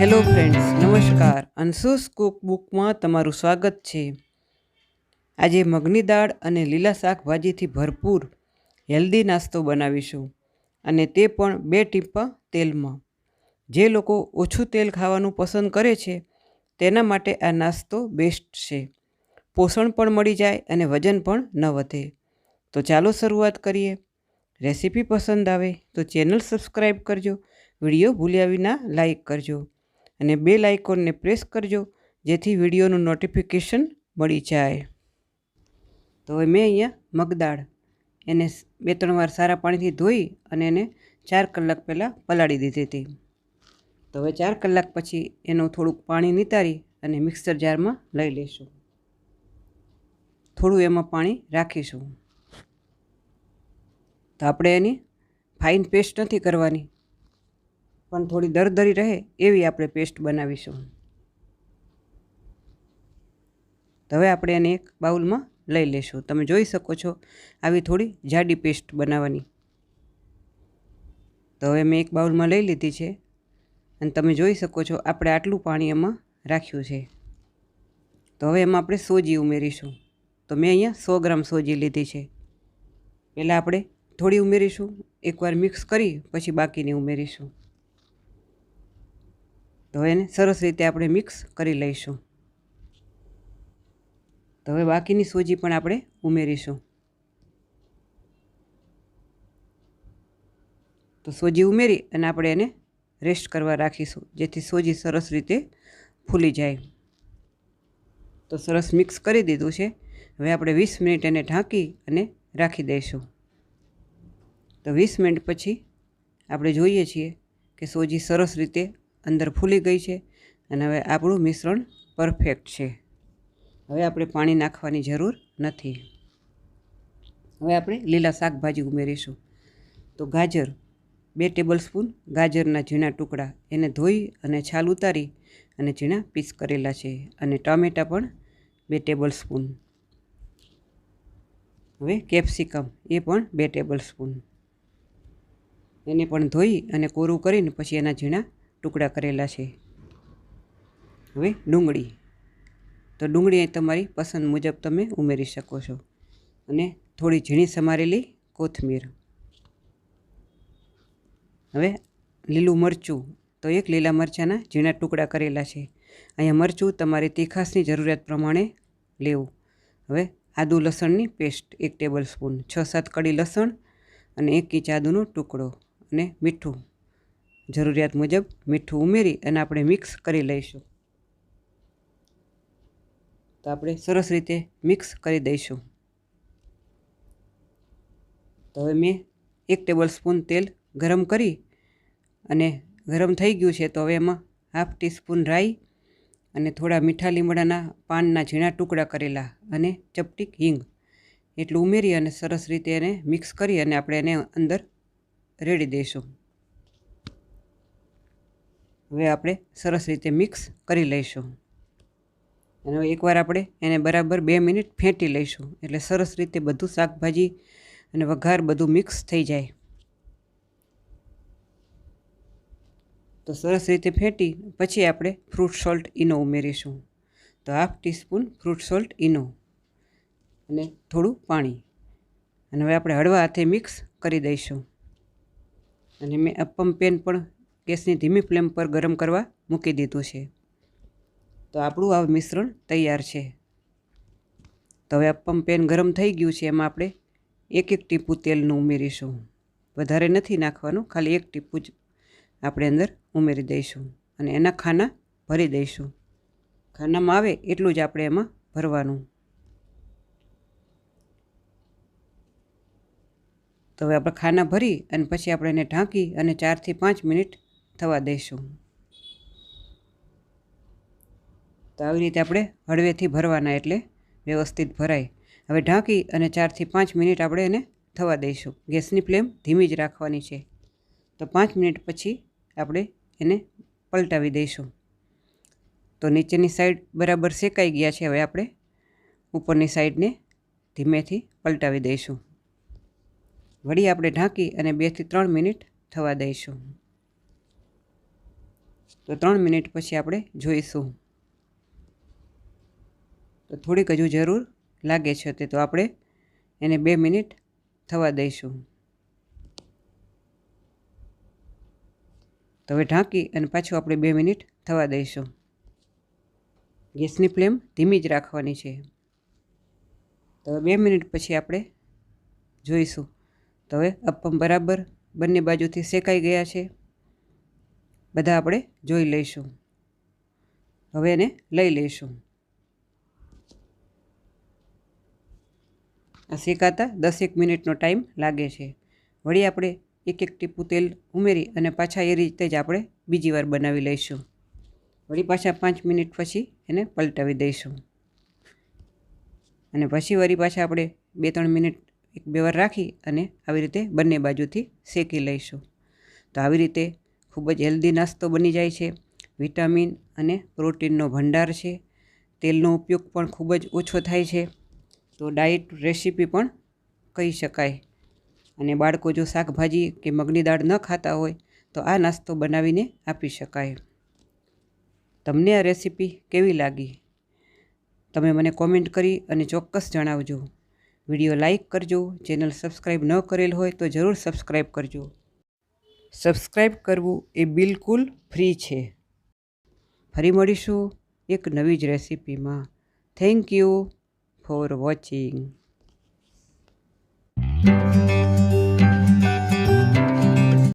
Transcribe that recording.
Hello friends, નમસ્કાર. અંશુસ Cook બુકમાં તમારું સ્વાગત છે. આજે મગની દાળ અને લીલા શાકભાજીથી ભરપૂર હેલ્ધી નાસ્તો બનાવીશું અને તે પણ બે ટીપા તેલમાં. જે લોકો ઓછું તેલ ખાવાનું પસંદ કરે છે, તેના માટે આ નાસ્તો બેસ્ટ છે. પોષણ પણ મળી જાય અને વજન પણ ન વધે. તો ચાલો શરૂઆત કરીએ. રેસીપી પસંદ આવે તો ચેનલ સબસ્ક્રાઈબ કરજો વીડિયો ભૂલ્યા વિના લાઇક કરજો અને બે લાઇકોનને પ્રેસ કરજો જેથી વિડીયોનું નોટિફિકેશન મળી જાય. તો હવે મેં અહીંયા મગદાળ એને બે ત્રણ વાર સારા પાણીથી ધોઈ અને એને ચાર કલાક પહેલાં પલાળી દીધી હતી. તો હવે ચાર કલાક પછી એનું થોડુંક પાણી નિતારી અને મિક્સર જારમાં લઈ લઈશું. થોડું એમાં પાણી રાખીશું. તો આપણે એની ફાઇન પેસ્ટ નથી કરવાની. પણ થોડી દરદરી રહે એવી આપણે પેસ્ટ બનાવીશું. તો હવે આપણે એને એક બાઉલમાં લઈ લેશું તમે જોઈ શકો છો આવી થોડી જાડી પેસ્ટ બનાવવાની. તો હવે મેં એક બાઉલમાં લઈ લીધી છે. અને તમે જોઈ શકો છો આપણે આટલું પાણી એમાં રાખ્યું છે. તો હવે એમાં આપણે સોજી ઉમેરીશું. તો મેં અહીંયા સો ગ્રામ સોજી લીધી છે. પહેલાં આપણે થોડી ઉમેરીશું, એકવાર મિક્સ કરી, પછી બાકીની ઉમેરીશું. તો એને સરસ રીતે આપણે મિક્સ કરી લઈશું. તો હવે બાકીની સોજી પણ આપણે ઉમેરીશું. તો સોજી ઉમેરી અને આપણે એને રેસ્ટ કરવા રાખીશું, જેથી સોજી સરસ રીતે ફૂલી જાય. તો સરસ મિક્સ કરી દીધું છે. હવે આપણે વીસ મિનિટ એને ઢાંકી અને રાખી દઈશું. તો વીસ મિનિટ પછી આપણે જોઈએ છીએ કે સોજી સરસ રીતે અંદર ફૂલી ગઈ છે અને હવે આપણું મિશ્રણ પરફેક્ટ છે. હવે આપણે પાણી નાખવાની જરૂર નથી. હવે આપણે લીલા શાકભાજી ઉમેરીશું. તો ગાજર, બે ટેબલ સ્પૂન ગાજરના ઝીણા ટુકડા એને ધોઈ અને છાલ ઉતારી અને ઝીણા પીસ કરેલા છે અને ટામેટાં પણ બે ટેબલસ્પૂન હવે કેપ્સિકમ એ પણ બે ટેબલસ્પૂન એને પણ ધોઈ અને કોરું કરીને પછી એના ઝીણા ટુકડા કરેલા છે. હવે ડુંગળી. તો ડુંગળી અહીં તમારી પસંદ મુજબ તમે ઉમેરી શકો છો. અને થોડી ઝીણી સમારેલી કોથમીર. હવે લીલું મરચું. તો એક લીલા મરચાંના ઝીણા ટુકડા કરેલા છે. અહીંયા મરચું તમારી તીખાસની જરૂરિયાત પ્રમાણે લેવું. હવે આદુ લસણની પેસ્ટ એક ટેબલ સ્પૂન, છ સાત કડી લસણ અને એક ઇંચ આદુનો ટુકડો અને મીઠું. જરૂરિયાત મુજબ મીઠું ઉમેરી અને આપણે મિક્સ કરી લઈશું. તો આપણે સરસ રીતે મિક્સ કરી દઈશું. તો હવે મેં એક ટેબલ સ્પૂન તેલ ગરમ કરી અને ગરમ થઈ ગયું છે તો હવે એમાં હાફ ટીસ્પૂન રાઈ અને થોડા મીઠા લીમડાના પાનના ઝીણા ટુકડા કરેલા અને ચપટીક હિંગ એટલું ઉમેરી અને સરસ રીતે એને મિક્સ કરી અને આપણે એને અંદર રેડી દઈશું. હવે આપણે સરસ રીતે મિક્સ કરી લઈશું. અને એકવાર આપણે એને બરાબર બે મિનિટ ફેંટી લઈશું. એટલે સરસ રીતે બધું શાકભાજી અને વઘાર બધું મિક્સ થઈ જાય. તો સરસ રીતે ફેંટી, પછી આપણે ફ્રૂટ સોલ્ટ ઈનો ઉમેરીશું. તો half teaspoon fruit salt Eno. અને થોડું પાણી. અને હવે આપણે હળવા હાથે મિક્સ કરી દઈશું. અને મેં અપમ પેન પણ ગેસની ધીમી ફ્લેમ પર ગરમ કરવા મૂકી દીધું છે. તો આપણું આ મિશ્રણ તૈયાર છે. તો હવે અપમ પેન ગરમ થઈ ગયું છે, એમાં આપણે એક એક ટીપું તેલનું ઉમેરીશું. વધારે નથી નાખવાનું, ખાલી એક ટીપું જ આપણે અંદર ઉમેરી દઈશું અને એના ખાના ભરી દઈશું. ખાનામાં આવે એટલું જ આપણે એમાં ભરવાનું. તો હવે આપણે ખાના ભરી અને પછી આપણે એને ઢાંકી અને ચારથી પાંચ મિનિટ થવા દઈશું. તો આવી રીતે આપણે હળવેથી ભરવાના એટલે વ્યવસ્થિત ભરાય. હવે ઢાંકી અને ચારથી પાંચ મિનિટ આપણે એને થવા દઈશું. ગેસની ફ્લેમ ધીમી જ રાખવાની છે. તો પાંચ મિનિટ પછી આપણે એને પલટાવી દઈશું. તો નીચેની સાઈડ બરાબર શેકાઈ ગયા છે. હવે આપણે ઉપરની સાઈડને ધીમેથી પલટાવી દઈશું. વળી આપણે ઢાંકી અને બેથી ત્રણ મિનિટ થવા દઈશું. તો ત્રણ મિનિટ પછી આપણે જોઈશું. તો થોડીક હજુ જરૂર લાગે છે તે, તો આપણે એને બે મિનિટ થવા દઈશું. તો હવે ઢાંકી અને પાછું આપણે બે મિનિટ થવા દઈશું. ગેસની ફ્લેમ ધીમી જ રાખવાની છે. તો બે મિનિટ પછી આપણે જોઈશું. તો હવે અપમ બરાબર બંને બાજુથી શેકાઈ ગયા છે. બધા આપણે જોઈ લઈશું. હવે એને લઈ લઈશું. આ શેકાતા દસેક મિનિટનો ટાઈમ લાગે છે. વળી આપણે એક એક ટીપું તેલ ઉમેરી અને પાછા એ રીતે જ આપણે બીજી વાર બનાવી લઈશું. વળી પાછા પાંચ મિનિટ પછી એને પલટાવી દઈશું. અને પછી વળી પાછા આપણે બે ત્રણ મિનિટ એક બે વાર રાખી અને આવી રીતે બંને બાજુથી શેકી લઈશું. તો આવી રીતે ખૂબ જ હેલ્ધી નાસ્તો બની જાય છે. વિટામિન અને પ્રોટીનનો ભંડાર છે. તેલનો ઉપયોગ પણ ખૂબ જ ઓછો થાય છે. તો ડાયટ રેસીપી પણ કહી શકાય. અને બાળકો જો શાકભાજી કે મગની દાળ ન ખાતા હોય, તો આ નાસ્તો બનાવીને આપી શકાય. તમને આ રેસીપી કેવી લાગી? તમે મને કોમેન્ટ કરી અને ચોક્કસ જણાવજો. વીડિયો લાઇક કરજો. ચેનલ સબસ્ક્રાઈબ ન કરેલ હોય તો જરૂર સબસ્ક્રાઈબ કરજો. સબસ્ક્રાઈબ કરવું એ બિલકુલ ફ્રી છે. ફરી મળીશું એક નવી જ રેસીપીમાં. Thank you for watching.